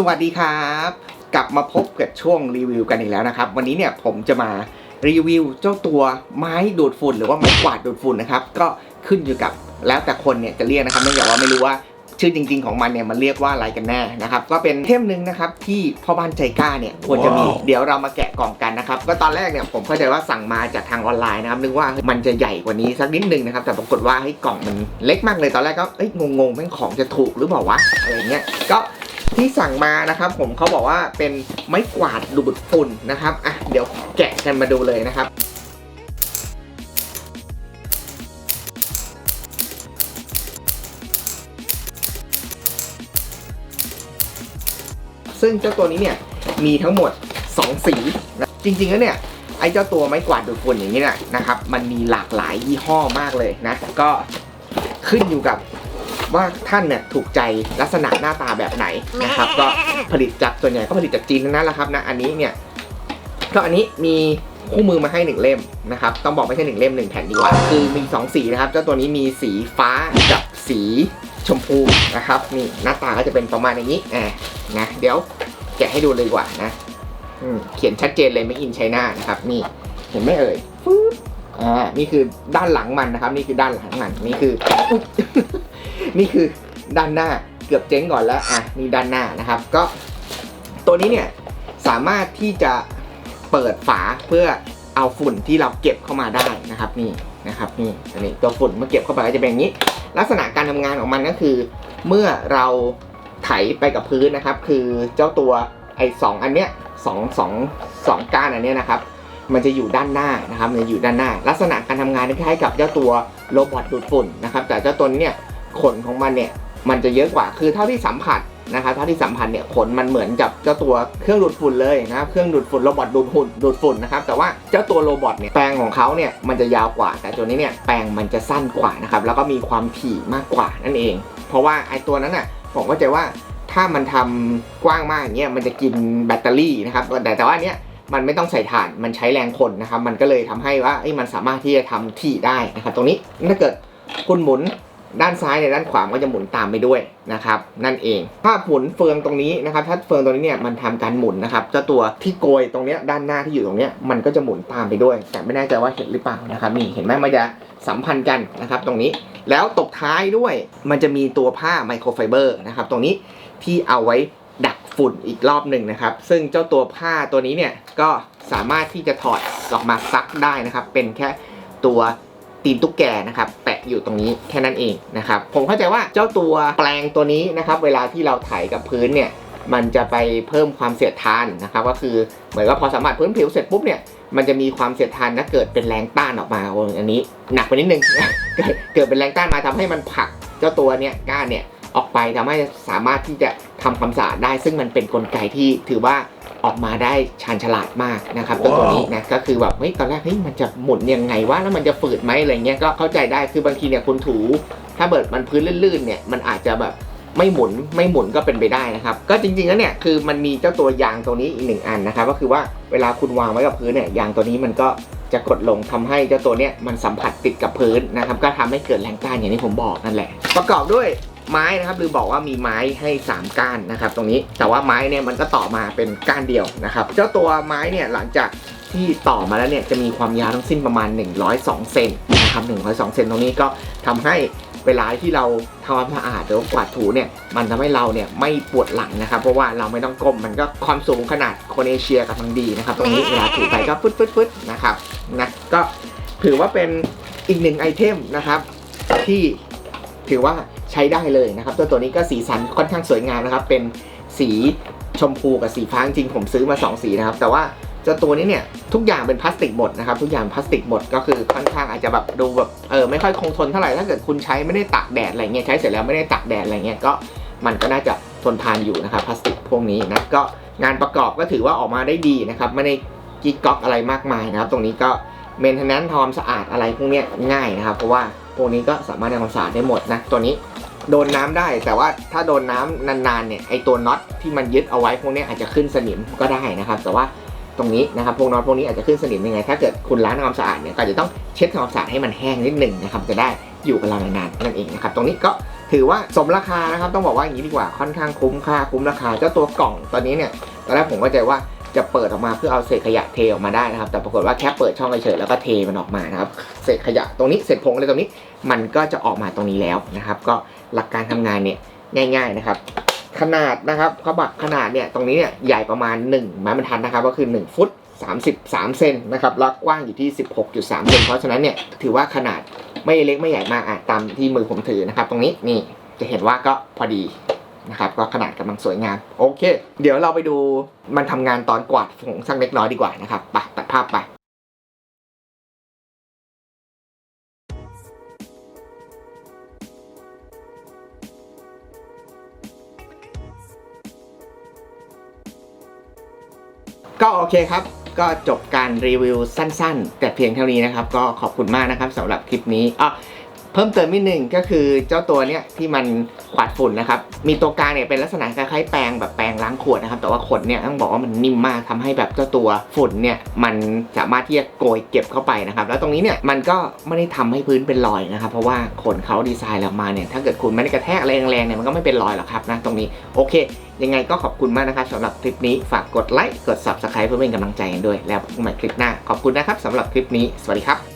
สวัสดีครับ กลับมาพบกับช่วงรีวิวกันอีกแล้วนะครับ วันนี้เนี่ยผมจะมารีวิวเจ้าตัวไม้ดูดฝุ่นหรือว่าไม้กวาดดูดฝุ่นนะครับ ก็ขึ้นอยู่กับแล้วแต่คนเนี่ยจะเรียกนะครับเนื่องจากว่าไม่รู้ว่าชื่อจริง ๆของมันเนี่ยมันเรียกว่าอะไรกันแน่นะครับ ก็เป็นเทมหนึ่งนะครับที่พ่อบ้านใจกล้าเนี่ยควรจะมีว้าวเดี๋ยวเรามาแกะกล่องกันนะครับ ก็ตอนแรกเนี่ยผมเข้าใจว่าสั่งมาจากทางออนไลน์นะครับนึกว่ามันจะใหญ่กว่านี้สักนิดนึงนะครับ แต่ปรากฏว่าให้ยกล่องมันเล็กมากเลยตอนแรกก็เอ้ยงงๆแม่งของจะถูกหรือเปล่าวะอะไรเงี้ยก็ ที่สั่งมานะครับผมเขาบอกว่าเป็นไม้กวาดดูดฝุ่นนะครับอะเดี๋ยวแกะกันมาดูเลยนะครับซึ่งเจ้าตัวนี้เนี่ยมีทั้งหมด 2 สีนะจริงๆแล้วเนี่ยไอ้เจ้าตัวไม้กวาดดูดฝุ่นอย่างนี้นี่ยนะครับ มันมีหลากหลายยี่ห้อมากเลยนะแต่ก็ขึ้นอยู่กับ ว่าท่านเนี่ยถูกใจลักษณะหน้าตาแบบไหนนะครับก็ผลิตจากส่วนใหญ่ก็ผลิตจากจีนทั้งนั้นแหละครับนะอันนี้เนี่ยก็อันนี้มีคู่มือมาให้หนึ่งเล่มนะครับต้องบอกไม่ใช่หนึ่งเล่มหนึ่งแผ่นดีกว่าคือมีสองสีนะครับเจ้าตัวนี้มีสีฟ้ากับสีชมพูนะครับนี่หน้าตาก็จะเป็นประมาณอย่างนี้อ่านะเดี๋ยวแกะให้ดูเลยดีกว่านะอืเขียนชัดเจนเลยไม่อินไชน่านะครับนี่เห็นไหมเอ่ยฟืบอ่านี่คือด้านหลังมันนะครับ นี่คือด้านหลังมันนี่คือ นี่คือด้านหน้าเกือบเจ๊งก่อนแล้วอะนี่ด้านหน้านะครับ ก็ตัวนี้เนี่ยสามารถที่จะเปิดฝาเพื่อเอาฝุ่นที่เราเก็บเข้ามาได้นะครับนี่นะครับนี่อันนี้ตัวฝุ่นเมื่อเก็บเข้าไปก็จะเป็นอย่างนี้ ลักษณะการทำงานของมันก็คือ เมื่อเราไถไปกับพื้นนะครับ คือเจ้าตัวไอ้สองอันเนี้ยสองสองสองก้านอันเนี้ยนะครับมันจะอยู่ด้านหน้านะครับมันจะอยู่ด้านหน้า ลักษณะการทำงานคล้ายกับเจ้าตัวโรบอทดูดฝุ่นนะครับ แต่เจ้าตัวนี้เนี่ย ขนของมันเนี่ยมันจะเยอะกว่าคือเท่าที่สัมผัสนะครับเท่าที่สัมผัสเนี่ยขนมันเหมือนกับเจ้าตัวเครื่องดูดฝุ่นเลยนะครับเครื่องดูดฝุ่นโรบอทดูดฝุ่นดูดฝุ่นนะครับแต่ว่าเจ้าตัวโรบอทเนี่ยแปลงของเขาเนี่ยมันจะยาวกว่า แต่ตัวนี้เนี่ยแปลงมันจะสั้นกว่านะครับแล้วก็มีความถี่มากกว่านั่นเอง เพราะว่าไอ้ตัวนั้นน่ะผมก็จะว่าถ้ามันทำกว้างมากอย่างเงี้ยมันจะกินแบตเตอรี่นะครับแต่แต่ว่าเนี้ยมันไม่ต้องใส่ถ่าน มันใช้แรงคนนะครับ มันก็เลยทำให้ว่าเอ้ยมันสามารถที่จะทำที่ได้นะครับ ตรงนี้ถ้าเกิดคุณหมุน ด้านซ้ายในด้านขวามันก็จะหมุนตามไปด้วยนะครับนั่นเองถ้าหมุนเฟืองตรงนี้นะครับถ้าเฟืองตรงนี้เนี่ยมันทำการหมุนนะครับเจ้าตัวที่โกยตรงเนี้ยด้านหน้าที่อยู่ตรงเนี้ยมันก็จะหมุนตามไปด้วย แต่ไม่แน่ใจว่าเห็นหรือเปล่านะครับนี่เห็นไหมมันจะสัมพันธ์กันนะครับตรงนี้แล้วตกท้ายด้วยมันจะมีตัวผ้าไมโครไฟเบอร์นะครับตรงนี้ที่เอาไว้ดักฝุ่นอีกรอบหนึ่งนะครับ ซึ่งเจ้าตัวผ้าตัวนี้เนี่ยก็สามารถที่จะถอดออกมาซักได้นะครับ เป็นแค่ตัวตีนตุ๊กแกนะครับแปะ อยู่ตรงนี้แค่นั้นเองนะครับผมเข้าใจว่าเจ้าตัวแปลงตัวนี้นะครับเวลาที่เราไถกับพื้นเนี่ยมันจะไปเพิ่มความเสียดทานนะครับก็คือเหมือนว่าพอสัมผัสพื้นผิวเสร็จปุ๊บเนี่ยมันจะมีความเสียดทานนะเกิดเป็นแรงต้านออกมาอ้อันนี้หนักไปนิดนึงเกิดเกิดเป็นแรงต้านมาทำให้มันผลักเจ้าตัวเนี่ยก้านเนี่ยออกไปทำให้สามารถที่จะ ทำความสะอาดได้ ซึ่งมันเป็นกลไกที่ถือว่าออกมาได้ชาญฉลาดมากนะครับตัวตัวนี้นะก็คือแบบเฮ้ยตอนแรกเฮ้ยมันจะหมุนยังไงวะแล้วมันจะฝืดไหมอะไรเงี้ยก็เข้าใจได้คือบางทีเนี่ยคุณถู ถ้าเบิดมันพื้นลื่นๆเนี่ยมันอาจจะแบบไม่หมุนไม่หมุนก็เป็นไปได้นะครับ ก็จริงๆแล้วเนี่ยคือมันมีเจ้าตัวยางตัวนี้อีกหนึ่งอันนะครับก็คือว่าเวลาคุณวางไว้กับพื้นเนี่ยยางตัวนี้มันก็จะกดลงทำให้เจ้าตัวเนี้ยมันสัมผัสติดกับพื้นนะครับก็ทำให้เกิดแรงต้านอย่างที่ผมบอกนั่นแหละ ประกอบด้วย ไม้นะครับหรือบอกว่ามีไม้ให้ 3 ก้านนะครับ ตรงนี้แต่ว่าไม้เนี่ยมันก็ต่อมาเป็นก้านเดียวนะครับ เจ้าตัวไม้เนี่ยหลังจากที่ต่อมาแล้วเนี่ยจะมีความยาวทั้งสิ้นประมาณ 102 เซนนะครับ102 เซนตรงนี้ก็ทำให้เวลาที่เราทำความสะอาดหรือว่ากวาดถูเนี่ยมันทำให้เราเนี่ยไม่ปวดหลังนะครับ เพราะว่าเราไม่ต้องก้มมันก็ความสูงขนาดคนเอเชียกับทางดีนะครับ ตรงนี้เวลาถูไปก็ฟึดฟึดฟึดนะครับนะก็ถือว่าเป็นอีกหนึ่งไอเทมนะครับ ที่ถือว่า ใช้ได้เลยนะครับตัวตัวนี้ก็สีสันค่อนข้างสวยงามนะครับ เป็นสีชมพูกับสีฟ้าจริงผมซื้อมา 2 สีนะครับ แต่ว่าเจ้าตัวนี้เนี่ยทุกอย่างเป็นพลาสติกหมดนะครับ ทุกอย่างพลาสติกหมดก็คือค่อนข้างอาจจะแบบดูแบบเออไม่ค่อยคงทนเท่าไหร่ถ้าเกิดคุณใช้ไม่ได้ตากแดดอะไรเงี้ยใช้เสร็จแล้วไม่ได้ตากแดดอะไรเงี้ยก็มันก็น่าจะทนทานอยู่นะครับพลาสติกพวกนี้นะก็งานประกอบก็ถือว่าออกมาได้ดีนะครับไม่ได้กิ๊กก๊อกอะไรมากมายนะครับ ตรงนี้ก็เมนเทนแนนซ์ทอมสะอาดอะไรพวกนี้ง่ายนะครับ เพราะว่าพวกนี้ก็สามารถทำความสะอาดได้หมดนะตัวนี้ โดนน้ำได้ แต่ว่าถ้าโดนน้ำนานๆเนี่ยไอตัวน็อตที่มันยึดเอาไว้พวกนี้อาจจะขึ้นสนิมก็ได้นะครับ แต่ว่าตรงนี้นะครับพวกน็อตพวกนี้อาจจะขึ้นสนิมยังไง ถ้าเกิดคุณล้างทำความสะอาดเนี่ยก็จจะต้องเช็ดทำความสะอาดให้มันแห้งนิดหนึ่งนะครับจะได้อยู่กับเรานานๆนั่นเองนะครับตรงนี้ก็ถือว่าสมราคานะครับต้องบอกว่าอย่างนี้ดีกว่าค่อนข้างคุ้มค่าคุ้มราคาเจ้าตัวกล่องตอนนี้เนี่ยตอนแรกผมก็ใจว่า จะเปิดออกมาเพื่อเอาเศษขยะเทออกมาได้นะครับ แต่ปรากฏว่าแค่เปิดช่องเฉยๆแล้วก็เทมันออกมานะครับเศษขยะตรงนี้เศษผงอะไรตรงนี้ มันก็จะออกมาตรงนี้แล้วนะครับ ก็หลักการทำงานเนี่ยง่าย ๆนะครับ ขนาดนะครับเขาบอกขนาดเนี่ยตรงนี้เนี่ยใหญ่ประมาณ1ไม้บรรทัดนะครับ ก็คือ 1 ฟุต 33 เซนนะครับแล้วกว้างอยู่ที่ 16.3เซนเพราะฉะนั้นเนี่ยถือว่าขนาดไม่เล็กไม่ใหญ่มากอะตามที่มือผมถือนะครับ ตรงนี้นี่จะเห็นว่าก็พอดี นะครับก็ขนาดกำลังสวยงามโอเค เดี๋ยวเราไปดูมันทำงานตอนกวาดผงสักเล็กน้อยดีกว่านะครับไปตัดภาพไปก็โอเคครับ ก็จบการรีวิวสั้นๆ แต่เพียงเท่านี้นะครับ ก็ขอบคุณมากนะครับสำหรับคลิปนี้อะ เพิ่มเติมนิดหนึ่งก็คือเจ้าตัวเนี้ยที่มันขวาดฝุ่นนะครับ มีตัวกลางเนี่ยเป็นลักษณะคล้ายๆแปรงแบบแปรงล้างขวดนะครับ แต่ว่าขนเนี่ยต้องบอกว่ามันนิ่มมากทำให้แบบเจ้าตัวฝุ่นเนี่ยมันสามารถที่จะโกยเก็บเข้าไปนะครับ แล้วตรงนี้เนี่ยมันก็ไม่ได้ทำให้พื้นเป็นรอยนะครับ เพราะว่าขนเขาดีไซน์ออกมาเนี่ยถ้าเกิดคุณไม่ได้กระแทกอะไรแรงๆเนี่ยมันก็ไม่เป็นรอยหรอกครับนะตรงนี้โอเค ยังไงก็ขอบคุณมากนะครับสำหรับคลิปนี้ฝากกดไลค์กด subscribe เพื่อเป็นกำลังใจกันด้วย แล้วพบกันใหม่คลิปหน้าขอบคุณนะครับสำหรับคลิปนี้สวัสดีครับ